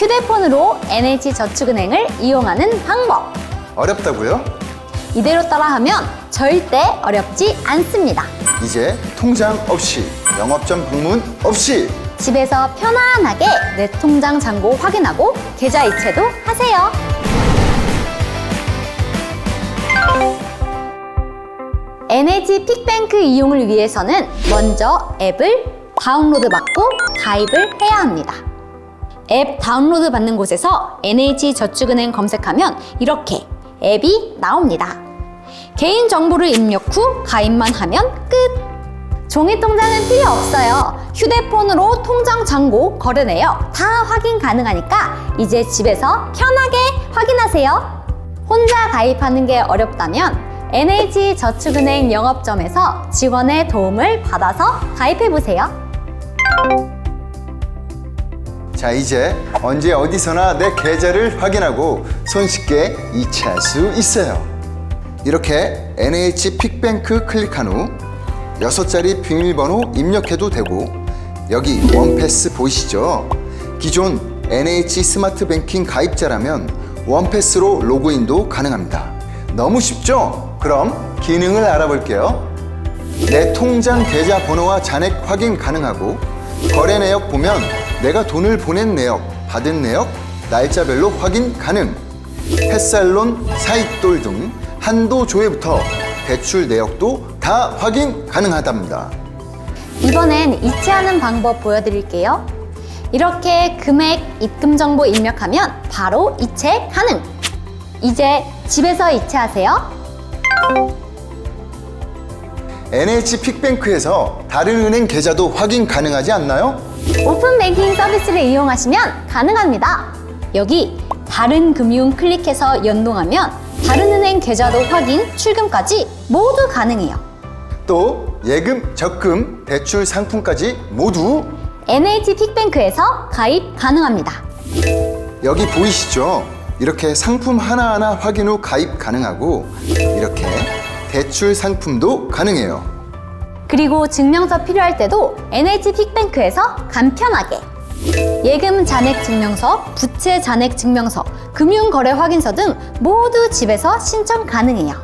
휴대폰으로 NH저축은행을 이용하는 방법. 어렵다고요? 이대로 따라하면 절대 어렵지 않습니다. 이제 통장 없이 영업점 방문 없이 집에서 편안하게 내 통장 잔고 확인하고 계좌 이체도 하세요. NH 픽뱅크 이용을 위해서는 먼저 앱을 다운로드 받고 가입을 해야 합니다. 앱 다운로드 받는 곳에서 NH저축은행 검색하면 이렇게 앱이 나옵니다. 개인 정보를 입력 후 가입만 하면 끝! 종이 통장은 필요 없어요. 휴대폰으로 통장 잔고 거래 내역 다 확인 가능하니까 이제 집에서 편하게 확인하세요. 혼자 가입하는 게 어렵다면 NH저축은행 영업점에서 직원의 도움을 받아서 가입해 보세요. 자 이제 언제 어디서나 내 계좌를 확인하고 손쉽게 이체할 수 있어요 이렇게 NH 픽뱅크 클릭한 후 여섯 자리 비밀번호 입력해도 되고 여기 원패스 보이시죠? 기존 NH 스마트 뱅킹 가입자라면 원패스로 로그인도 가능합니다 너무 쉽죠? 그럼 기능을 알아볼게요 내 통장 계좌 번호와 잔액 확인 가능하고 거래 내역 보면 내가 돈을 보낸 내역, 받은 내역, 날짜별로 확인 가능. 햇살론, 사익돌 등 한도 조회부터 대출 내역도 다 확인 가능하답니다. 이번엔 이체하는 방법 보여드릴게요. 이렇게 금액, 입금 정보 입력하면 바로 이체 가능! 이제 집에서 이체하세요. NH 픽뱅크에서 다른 은행 계좌도 확인 가능하지 않나요? 오픈 뱅킹 서비스를 이용하시면 가능합니다. 여기 다른 금융 클릭해서 연동하면 다른 은행 계좌도 확인, 출금까지 모두 가능해요. 또 예금, 적금, 대출 상품까지 모두 NH 픽뱅크에서 가입 가능합니다. 여기 보이시죠? 이렇게 상품 하나하나 확인 후 가입 가능하고 이렇게 대출 상품도 가능해요. 그리고 증명서 필요할 때도 NH 픽뱅크에서 간편하게 예금 잔액 증명서, 부채 잔액 증명서, 금융 거래 확인서 등 모두 집에서 신청 가능해요.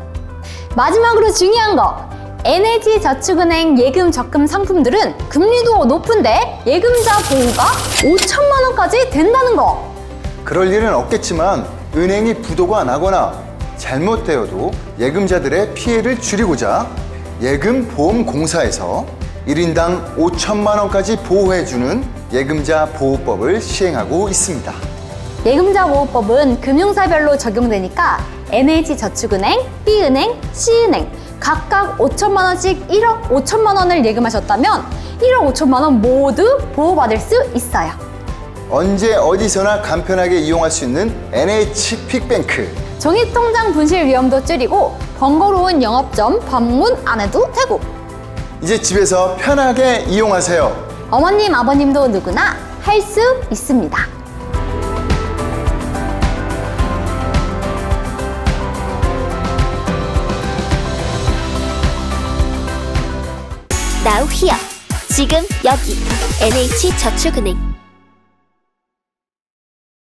마지막으로 중요한 거! NH 저축은행 예금 적금 상품들은 금리도 높은데 예금자 보호가 5천만 원까지 된다는 거! 그럴 일은 없겠지만 은행이 부도가 나거나 잘못되어도 예금자들의 피해를 줄이고자 예금 보험 공사에서 1인당 5천만 원까지 보호해주는 예금자 보호법을 시행하고 있습니다. 예금자 보호법은 금융사별로 적용되니까 NH저축은행, B은행, C은행 각각 5천만 원씩 1억 5천만 원을 예금하셨다면 1억 5천만 원 모두 보호받을 수 있어요. 언제 어디서나 간편하게 이용할 수 있는 NH 픽뱅크. 종이 통장 분실 위험도 줄이고 번거로운 영업점 방문 안 해도 되고 이제 집에서 편하게 이용하세요. 어머님, 아버님도 누구나 할 수 있습니다. Now here. 지금 여기 NH 저축은행